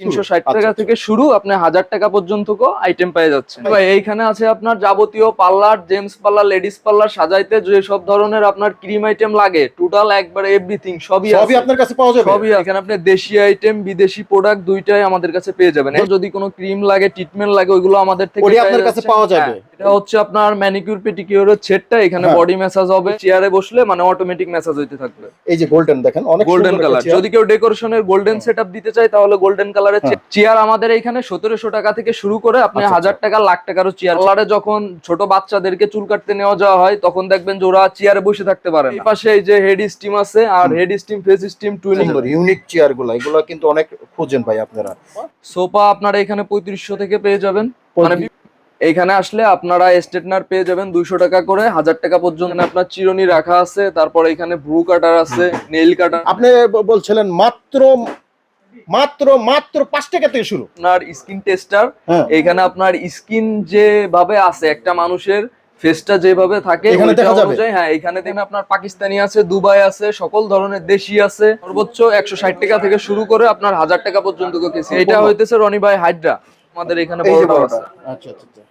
তিনশো ষাট আচ্ছা, টাকা আচ্ছা। থেকে শুরু আপনি হাজার টাকা পর্যন্ত আইটেম পেয়ে যাচ্ছেন। ভাই এইখানে আছে আপনার যাবতীয় parlour Gems parlour ladies parlour সাজাইতে যে সব ধরনের আপনার ক্রিম আইটেম লাগে টোটাল একবার এভরিথিং সবই সবই। আপনার কাছে পাওয়া যাবে? সবই এখানে আপনি দেশি আইটেম বিদেশি প্রোডাক্ট দুইটাই আমাদের কাছে পেয়ে যাবেন। যদি কোনো ক্রিম লাগে ট্রিটমেন্ট লাগে ওইগুলো আমাদের থেকে আপনার কাছে পাওয়া যাবে? হ্যাঁ, এটা হচ্ছে আপনার ম্যানিকিউর পেটিকিউরের সেটটা এখানে হ্যাঁ। বডি ম্যাসাজ হবে। চেয়ারে বসলে মানে অটোমেটিক ম্যাসাজ হইতে থাকবে। এই যে গোল্ডেন দেখেন অনেক গোল্ডেন কালার যদি কেউ ডেকোরেশনের গোল্ডেন সেটআপ দিতে চায় তাহলে গোল্ডেন কালারের হ্যাঁ। চেয়ার আমাদের এখানে সতেরোশো টাকা থেকে শুরু করে আপনি আচ্ছা, হাজার টাকা লাখ টাকারও চেয়ার পার্লারে যখন ছোট বাচ্চাদেরকে চুল কাটতে নেওয়া যাওয়া হয় তখন দেখবেন যে ওরা চেয়ারে বসে থাকতে পারে এই পাশে এই যে হেড স্টিম আছে আর head steam face steam twining unique চেয়ারগুলা। এগুলো কিন্তু অনেক খোঁজেন ভাই আপনারা। সোফা আপনারা এখানে পঁয়ত্রিশশো থেকে পেয়ে যাবেন। মানে এইখানে আসলে আপনারা স্টেটনার পেয়ে যাবেন দুইশো টাকা করে। হাজার টাকা পর্যন্ত আপনার চিরুনি রাখা আছে। তারপর এখানে ভ্রু কাটার আছে নেইল কাটার আপনি বলছিলেন মাত্র মাত্র মাত্র পাঁচ টাকা থেকে শুরু। আপনার স্কিন টেস্টার হ্যাঁ। এখানে আপনার স্কিন যেভাবে আছে একটা মানুষের ফেসটা যেভাবে থাকে এখানে দেখা যাবে? হ্যাঁ এখানে দেখেন আপনার পাকিস্তানি আছে দুবাই আছে সকল ধরনের দেশি আছে। সর্বোচ্চ একশো ষাট টাকা থেকে শুরু করে আপনার হাজার টাকা পর্যন্ত কেসি। এটা হইতেছে রনি ভাই হাইড্রা। আমাদের এখানে এই যে বড়টা বড়টা। আছে। আচ্ছা আচ্ছা আচ্ছা।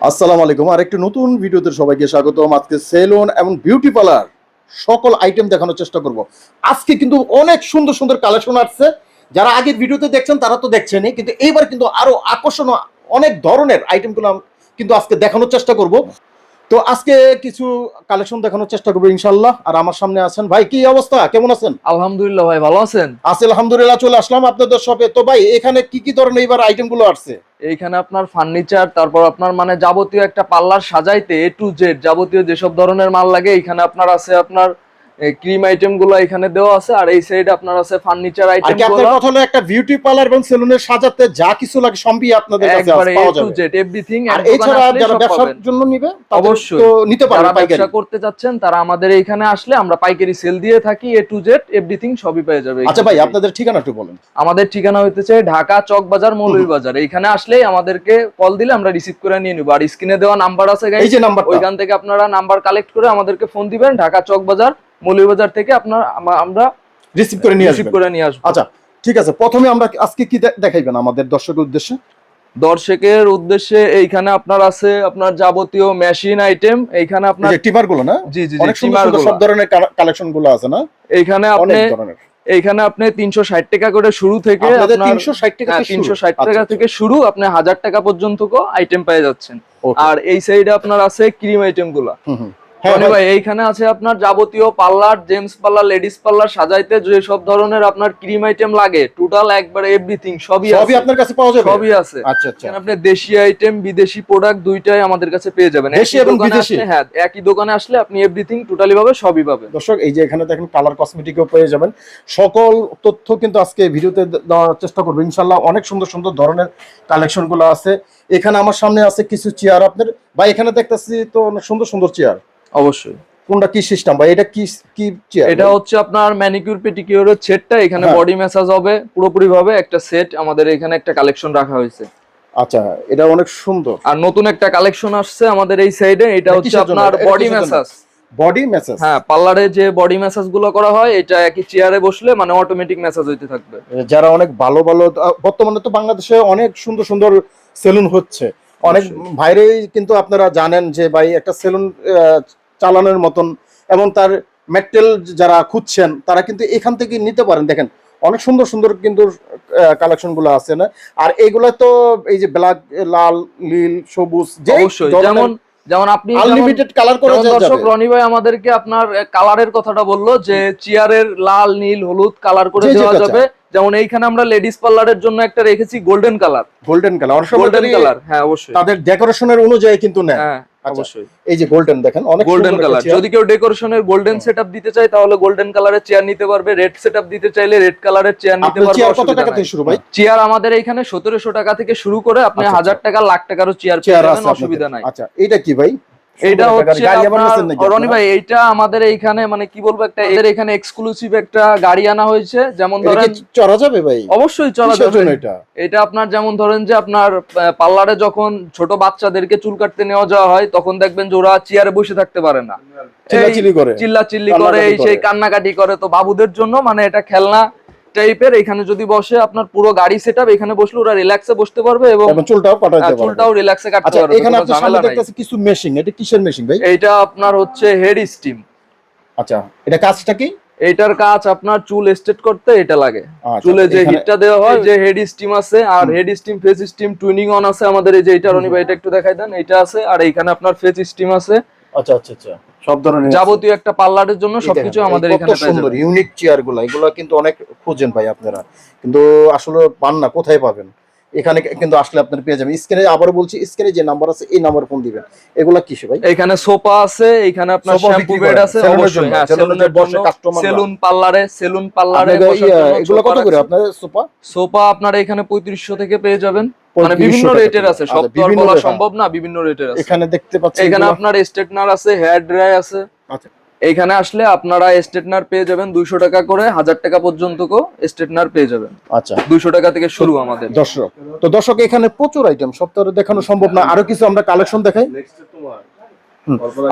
আসসালামু আলাইকুম আর একটি নতুন ভিডিওতে সবাইকে স্বাগতম। আজকে সেলুন এবং বিউটি পার্লার সকল আইটেম দেখানোর চেষ্টা করব। আজকে কিন্তু অনেক সুন্দর সুন্দর কালেকশন আসছে। যারা আগের ভিডিওতে দেখছেন তারা তো দেখছেনই। কিন্তু এইবার কিন্তু আরও আকর্ষণীয় অনেক ধরনের আইটেমগুলো আম- কিন্তু আজকে দেখানোর চেষ্টা করব। তো আজকে কিছু কালেকশন দেখানোর চেষ্টা করব ইনশাল্লাহ আর আমার সামনে আছেন ভাই কি অবস্থা? কেমন আছেন? আলহামদুলিল্লাহ ভাই ভালো আছেন? আসে আলহামদুলিল্লাহ চলে আসলাম আপনাদের শপে তো ভাই এখানে কি কি ধরনের এবার আইটেমগুলো আসছে? এইখানে আপনার ফার্নিচার তারপর আপনার মানে যাবতীয় একটা পার্লার সাজাইতে এ টু জেড যাবতীয় যেসব ধরনের মাল লাগে এইখানে আপনার আছে আপনার ক্রিম আইটেমগুলো এখানে দেওয়া আছে আর এই সাইডে আপনার আছে ফার্নিচার আইটেম আপনার কথা হলো একটা বিউটি পার্লার এবং সাজাতে যা কিছু লাগে সবই আপনাদের কাছে পাওয়া টু যাবে। জেড এভরিথিং আর এছাড়া যারা ব্যবসার জন্য নিবে অবশ্যই। তো নিতে পারবে পাইকারি। ব্যবসা করতে চাচ্ছেন তারা আমাদের এইখানে আসলে আমরা পাইকারি সেল দিয়ে থাকি এ টু জেড এভরিথিং সবই পেয়ে যাবে আচ্ছা ভাই আপনাদের ঠিকানা একটু বলেন। আমাদের ঠিকানা হইতেছে ঢাকা চক বাজার মৌলভী বাজার এইখানে আসলেই আমাদেরকে কল দিলে আমরা রিসিভ করে নিয়ে নিব। আর স্ক্রিনে দেওয়া নাম্বার আছে এই যে নাম্বারটা ওইখান থেকে আপনারা নাম্বার কালেক্ট করে আমাদেরকে ফোন দিবেন ঢাকা চক বাজার মৌলভীবাজার থেকে আপনার আমরা রিসিভ করে নিয়ে রিসিভ করে নিয়ে আসব। আচ্ছা ঠিক আছে। প্রথমে আমরা আজকে কি দেখাইবেন আমাদের দর্শকের উদ্দেশ্যে? দর্শকের উদ্দেশ্যে এইখানে আপনার আছে আপনার যাবতীয় মেশিন আইটেম এইখানে আপনার যে টিপারগুলো না? জি জি অনেক সুন্দর। সব ধরনের কালেকশনগুলো আছে না? এইখানে আপনি এইখানে আপনি তিনশো ষাট টাকা করে শুরু থেকে তিনশো ষাট টাকা থেকে তিনশো। ষাট আচ্ছা, টাকা আচ্ছা। থেকে শুরু আপনি হাজার টাকা পর্যন্ত আইটেম পেয়ে যাচ্ছেন। আর এই সাইডে আপনার আছে ক্রিম আইটেমগুলা। হ্যাঁ ভাই, ভাই এইখানে আছে আপনার যাবতীয় parlour Gems parlour ladies parlour সাজাইতে যে সব ধরনের আপনার ক্রিম আইটেম লাগে টোটাল একবার এভরিথিং সবই সবই আপনার কাছে পাওয়া যাবে? সবই আছে। আচ্ছা আচ্ছা। আপনি দেশি আইটেম বিদেশি প্রোডাক্ট দুইটাই আমাদের কাছে পেয়ে যাবেন। দেশি একই এবং দোকানে বিদেশি? আসলে- হ্যাঁ একই দোকানে আসলে আপনি এভরিথিং টোটালি ভাবে সবই পাবেন। দর্শক এই যে এখানে দেখেন কালার কসমেটিকও পেয়ে যাবেন। সকল তথ্য কিন্তু আজকে ভিডিওতে দেওয়ার চেষ্টা করব। ইনশাল্লাহ অনেক সুন্দর সুন্দর ধরনের কালেকশনগুলো আছে। এখানে আমার সামনে আছে কিছু চেয়ার আপনার। বা এখানে দেখতেছি তো অনেক সুন্দর সুন্দর চেয়ার অবশ্যই। কোনটা কি সিস্টেম বা এটা কি কি এটা হচ্ছে আপনার ম্যানিকিউর পেটিকিউরের সেটটা এখানে। বডি ম্যাসাজ হবে পুরোপুরি ভাবে একটা সেট আমাদের এখানে একটা কালেকশন রাখা হয়েছে। আচ্ছা এটা অনেক সুন্দর। আর নতুন একটা কালেকশন আসছে আমাদের এই সাইডে এটা হচ্ছে আপনার বডি ম্যাসাজ বডি ম্যাসেজ হ্যাঁ পার্লারে যে বডি ম্যাসাজগুলো করা হয় এটা একই চেয়ারে বসলে মানে অটোমেটিক ম্যাসাজ হইতে থাকবে। যারা অনেক ভালো ভালো বর্তমানে তো বাংলাদেশে অনেক সুন্দর সুন্দর সেলুন হচ্ছে। অনেক। ভাইরেই কিন্তু আপনারা জানেন যে ভাই একটা সেলুন চালানোর মতন এবং তার মেটেল যারা খুঁজছেন তারা কিন্তু এখান থেকে নিতে পারেন। দেখেন অনেক সুন্দর সুন্দর কিন্তু কালেকশনগুলো আছে না? আর এইগুলা তো এই যে ব্ল্যাক লাল নীল সবুজ যেমন যেমন আপনি আনলিমিটেড কালার করে দর্শক রনি ভাই আমাদেরকে আপনার কালারের কথাটা বলল যে চেয়ারের লাল নীল হলুদ কালার করে দেওয়া যাবে। যেমন এইখানে আমরা লেডিস পার্লারের জন্য একটা রেখেছি golden colour golden colour golden colour হ্যাঁ অবশ্যই। তাদের ডেকোরেশনের অনুযায়ী কিন্তু নেয়। হ্যাঁ আচ্ছা। অবশ্যই। এই যে গোল্ডেন দেখেন অনেক গোল্ডেন কালার যদি কেউ ডেকোরেশনের গোল্ডেন সেটআপ দিতে চায় তাহলে গোল্ডেন কালারের চেয়ার নিতে পারবে। রেড সেটআপ দিতে চাইলে রেড কালারের চেয়ার নিতে পারবে চেয়ার কত টাকা থেকে শুরু ভাই? চেয়ার আমাদের এখানে সতেরোশো টাকা থেকে শুরু করে আপনি আচ্ছা, হাজার টাকা লাখ টাকারও চেয়ার চেয়ার পেয়ে যাবেন অসুবিধা নাই। আচ্ছা এটা কি ভাই? একটা হচ্ছে রনি ভাই এইটা আমাদের এইখানে মানে কি বলব একটা এদের এখানে এক্সক্লুসিভ একটা গাড়ি আনা হয়েছে। যেমন ধরেন চড়া যাবে ভাই? অবশ্যই চলা যাবে। এটা? এটা আপনার যেমন ধরেন যে আপনার পার্লারে যখন ছোট বাচ্চাদেরকে চুল কাটতে নেওয়া যাওয়া হয় তখন দেখবেন যে ওরা চেয়ারে বসে থাকতে পারে না। চিল্লাচিল্লি করে। চিল্লা চিল্লি করে এই সেই কান্নাকাটি করে। তো বাবুদের জন্য মানে এটা খেলনা টাইপের এখানে যদি বসে আপনার পুরো গাড়ি সেটআপ এখানে বসলে ওরা রিল্যাক্সে বসতে পারবে এবং চুলটাও পাঠাইতে আহ, পারবে। চুলটাও রিল্যাক্সে কাটতে আচ্ছা পারবে এখানে ঝামেলা সামনে। দেখতেছি কিছু মেশিন এটা কিসের মেশিন ভাই? এইটা আপনার হচ্ছে হেড স্টিম আচ্ছা এটা কাজটা কি? এইটার কাজ আপনার চুল স্ট্রেট করতে এটা লাগে। আচ্ছা, চুলে যে হিটটা দেওয়া হয় যে হেড স্টিম আছে আর head steam face steam twining on আছে আমাদের এই যে এটা রনি ভাই এটা একটু দেখাই দেন এটা আছে আর এইখানে আপনার ফেস স্টিম আছে। আচ্ছা আচ্ছা আচ্ছা। সব ধরনের যাবতীয় একটা পার্লারের জন্য সবকিছু আমাদের এখানে সুন্দর ইউনিক চেয়ারগুলা এগুলো কিন্তু অনেক খোঁজেন ভাই আপনারা। কিন্তু আসলে পান না কোথায় পাবেন? এখানে কিন্তু আসলে আপনারা পেয়ে যাবেন। স্ক্রিনে আবার বলছি স্ক্রিনে যে নাম্বার আছে এই নাম্বার ফোন দিবেন। এগুলা কিসে ভাই? এখানে সোফা আছে এখানে আপনার শ্যাম্পু বেড আছে অবশ্যই হ্যাঁ সেলুনের বসে জন্য। customer রা। সেলুন পার্লারে সেলুন পার্লারে ইয়া, এগুলো সোফা কত করে আপনার সোফা? সোফা আপনার এখানে পঁয়ত্রিশশো থেকে পেয়ে যাবেন। মানে বিভিন্ন রেটের আছে সব আচ্ছা, তো বলা সম্ভব না বিভিন্ন রেটের আছে। এখানে দেখতে পাচ্ছি এখানে আপনার স্ট্রেটনার আছে হেয়ার ড্রাই আছে। আচ্ছা। এখানে আসলে আপনারা স্ট্রেটনার পেয়ে যাবেন দুইশো টাকা করে হাজার টাকা পর্যন্ত স্ট্রেটনার পেয়ে যাবেন। আচ্ছা। দুইশো টাকা থেকে শুরু আমাদের। দর্শক তো দর্শক এখানে প্রচুর আইটেম সব দেখানো সম্ভব না। আরও কিছু আমরা কালেকশন দেখাই?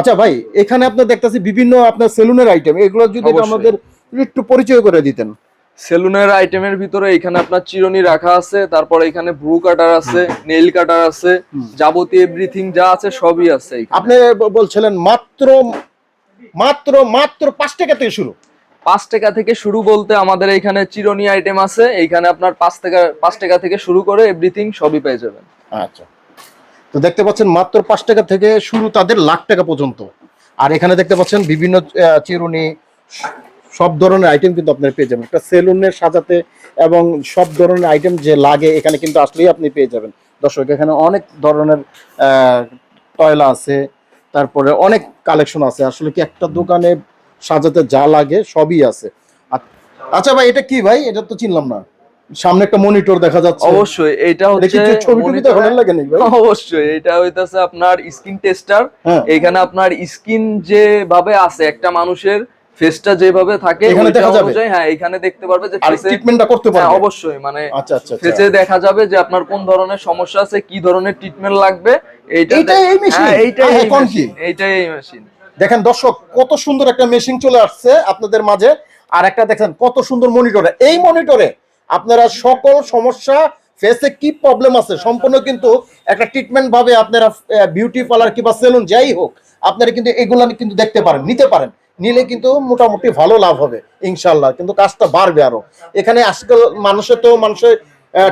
আচ্ছা ভাই এখানে আপনার দেখতেছি বিভিন্ন আপনার সেলুনের আইটেম এগুলো যদি আমাদের একটু পরিচয় করে দিতেন। সেলুনের আইটেমের ভিতরে এখানে আপনার চিরুনি রাখা আছে তারপরে এখানে ব্রু কাটার আছে নেইল কাটার আছে যাবতীয় এভরিথিং যা আছে সবই আছে আপনি বলছিলেন মাত্র মাত্র মাত্র পাঁচ টাকা থেকে শুরু। পাঁচ টাকা থেকে শুরু বলতে আমাদের এখানে চিরুনি আইটেম আছে এইখানে আপনার পাঁচ টাকা পাঁচ টাকা থেকে শুরু করে এভরিথিং সবই পেয়ে যাবেন। আচ্ছা। তো দেখতে পাচ্ছেন মাত্র পাঁচ টাকা থেকে শুরু তাদের লাখ টাকা পর্যন্ত। আর এখানে দেখতে পাচ্ছেন বিভিন্ন চিরুনি সব ধরনের আইটেম কিন্তু আপনারা পেয়ে যাবেন। একটা সেলুনের সাজাতে এবং সব ধরনের আইটেম যে লাগে এখানে কিন্তু আসলেই আপনি পেয়ে যাবেন। দর্শক এখানে অনেক ধরনের টয়লা আছে তারপরে অনেক কালেকশন আছে। আসলে কি একটা দোকানে সাজাতে যা লাগে সবই আছে। আচ্ছা ভাই এটা কি ভাই? এটা তো চিনলাম না। সামনে একটা মনিটর দেখা যাচ্ছে। অবশ্যই এটা হচ্ছে ছবি টবি monitor- দেখানোর লাগে নাকি ভাই? অবশ্যই এটা হইতাছে আপনার স্কিন টেস্টার হ্যাঁ। এখানে আপনার স্কিন যে ভাবে আছে একটা মানুষের ফেসটা যেভাবে থাকে এখানে দেখা যাবে? হ্যাঁ এখানে দেখতে পারবে যে ফেসে ট্রিটমেন্টটা করতে হ্যাঁ, পারবে অবশ্যই মানে আচ্ছা আচ্ছা আচ্ছা ফেসে দেখা যাবে যে আপনার কোন ধরনের সমস্যা আছে কি ধরনের ট্রিটমেন্ট লাগবে এইটা এই machine? হ্যাঁ, এইটাই? এইটাই এই মেশিন দেখেন দর্শক কত সুন্দর একটা মেশিন চলে আসছে আপনাদের মাঝে আর একটা দেখেন কত সুন্দর মনিটরে এই মনিটরে আপনারা সকল সমস্যা ফেসে কি প্রবলেম আছে সম্পূর্ণ কিন্তু একটা ট্রিটমেন্ট ভাবে আপনারা বিউটি পার্লার কিংবা সেলুন যাই হোক আপনারা কিন্তু এগুলা কিন্তু দেখতে পারেন নিতে পারেন নিলে কিন্তু মোটামুটি ভালো লাভ হবে ইনশাল্লাহ কিন্তু কাজটা বাড়বে আরও। এখানে আজকাল মানুষের তো মানুষের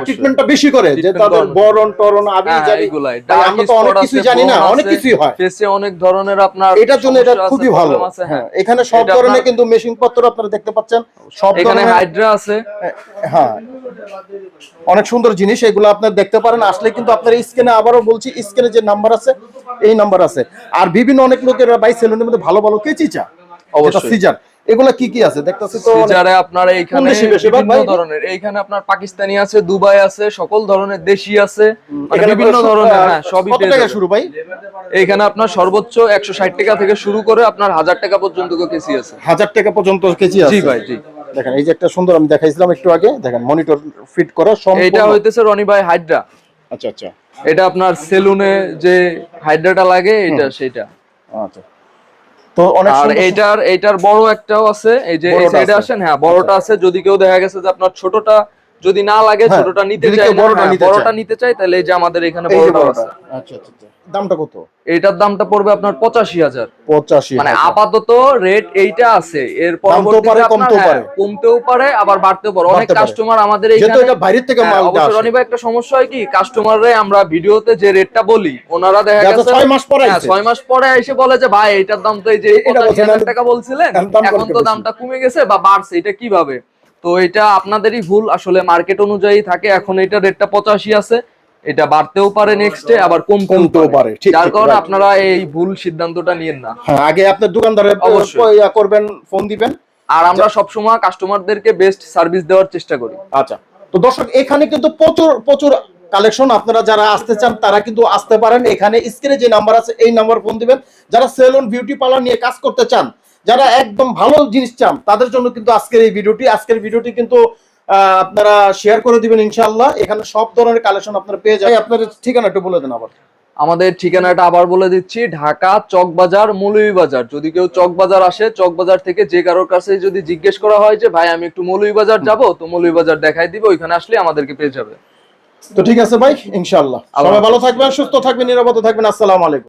ট্রিটমেন্টটা বেশি করে যে তাদের বরণ টরণ আবি হ্যাঁ, আমরা তো অনেক কিছুই জানি না অনেক কিছুই হয়। ফেসে অনেক ধরনের আপনার এটার জন্য এটা খুবই ভালো। হ্যাঁ হ্যাঁ। এখানে সব ধরনের কিন্তু মেশিন পত্র আপনারা দেখতে পাচ্ছেন সব এখানে ধরনের হাইড্রা আছে। হ্যাঁ অনেক সুন্দর জিনিস এগুলো আপনারা দেখতে পারেন। আসলে কিন্তু আপনার স্ক্রিনে আবারও বলছি স্ক্রিনে যে নাম্বার আছে এই নাম্বার আছে। আর বিভিন্ন অনেক লোকের বাই সেলুনের মধ্যে ভালো ভালো কেচি চা অবশ্যই। সিজার। এগুলা কি কি আছে? দেখতেছি তো সিজারে আপনার এইখানে বিভিন্ন ধরনের। এইখানে আপনার পাকিস্তানি আছে দুবাই আছে সকল ধরনের দেশি আছে। মানে বিভিন্ন ধরনের হ্যাঁ সবই কত টাকা শুরু ভাই? এইখানে আপনার সর্বোচ্চ টাকা থেকে শুরু করে আপনার হাজার টাকা পর্যন্ত কেসি আছে। টাকা পর্যন্ত কেজি আছে? জি ভাই জি। দেখেন এই যে একটা সুন্দর আমি দেখাইছিলাম একটু আগে। দেখেন মনিটর ফিট করা এটা হইতেছে রনি ভাই হাইড্রা। আচ্ছা আচ্ছা। এটা আপনার সেলুনে যে হাইড্রাটা লাগে এটা সেটা আচ্ছা। তো আর এইটার এইটার বড় একটাও আছে এই যে এই সাইডে। আসেন হ্যাঁ বড়টা আছে যদি কেউ দেখা গেছে যে আপনার ছোটটা যদি না লাগে হ্যাঁ, ছোটটা নিতে চাই বড়টা হ্যাঁ, নিতে বড়টা নিতে চাই তাহলে এই যে আমাদের এখানে বড়টা। আছে। আচ্ছা আচ্ছা আচ্ছা। দামটা কত? এইটার দামটা পড়বে আপনার পঁচাশি হাজার। পঁচাশি মানে আপাতত রেট এইটা আছে। এর পরবর্তীতে কমতেও হ্যাঁ, পারে। কমতেও পারে আবার বাড়তেও পারে। অনেক কাস্টমার আমাদের যেহেতু এটা বাইরের থেকে অবশ্যই আসে। রনি ভাই একটা সমস্যা হয় কি? কাস্টমাররে আমরা ভিডিওতে যে রেটটা বলি ওনারা দেখা গেছে ছয় মাস পরে হ্যাঁ, আইছে। ছয় মাস পরে এসে বলে যে ভাই এটার দাম তো এই যে এটা পঁচাশি বলছেন, হাজার টাকা বলছিলেন এখন তো দামটা কমে গেছে বা বাড়ছে। এটা কীভাবে? তো এটা আপনাদেরই ভুল আসলে মার্কেট অনুযায়ী থাকে এখন এটা রেটটা পঁচাশি আছে এটা বাড়তেও পারে নেক্সটে আবার কমতেও কমতেও পারে, যার কারণে আপনারা এই ভুল সিদ্ধান্তটা নিয়েন না। হ্যাঁ আগে আপনার দোকানদারের অবশ্যই। করবেন ফোন দিবেন। আর আমরা সবসময় কাস্টমারদেরকে বেস্ট সার্ভিস দেওয়ার চেষ্টা করি। আচ্ছা তো দর্শক এখানে কিন্তু প্রচুর প্রচুর কালেকশন আপনারা যারা আসতে চান তারা কিন্তু আসতে পারেন। এখানে স্ক্রিনে যে নাম্বার আছে এই নাম্বার ফোন দিবেন। যারা সেলুন বিউটি পার্লার নিয়ে কাজ করতে চান যারা একদম ভালো জিনিস চান তাদের জন্য কিন্তু আজকের এই ভিডিওটি। আজকের ভিডিওটি কিন্তু আপনারা শেয়ার করে দিবেন ইনশাআল্লাহ। এখানে সব ধরনের কালেকশন আপনারা পেয়ে যাবেন। আপনার ঠিকানা একটু বলে দেন আবার। আমাদের ঠিকানাটা আবার বলে দিচ্ছি ঢাকা চকবাজার মৌলভীবাজার। যদি কেউ চকবাজার আসে চকবাজার থেকে যে কারোর কাছে যদি জিজ্ঞেস করা হয় যে ভাই আমি একটু মৌলভীবাজার যাব তো মৌলভীবাজার দেখাই দিবে ওইখানে আসলে আমাদেরকে পেয়ে যাবে। তো ঠিক আছে ভাই ইনশাল্লাহ সবাই ভালো থাকবেন সুস্থ থাকবেন নিরাপদে থাকবেন। আসসালামু আলাইকুম।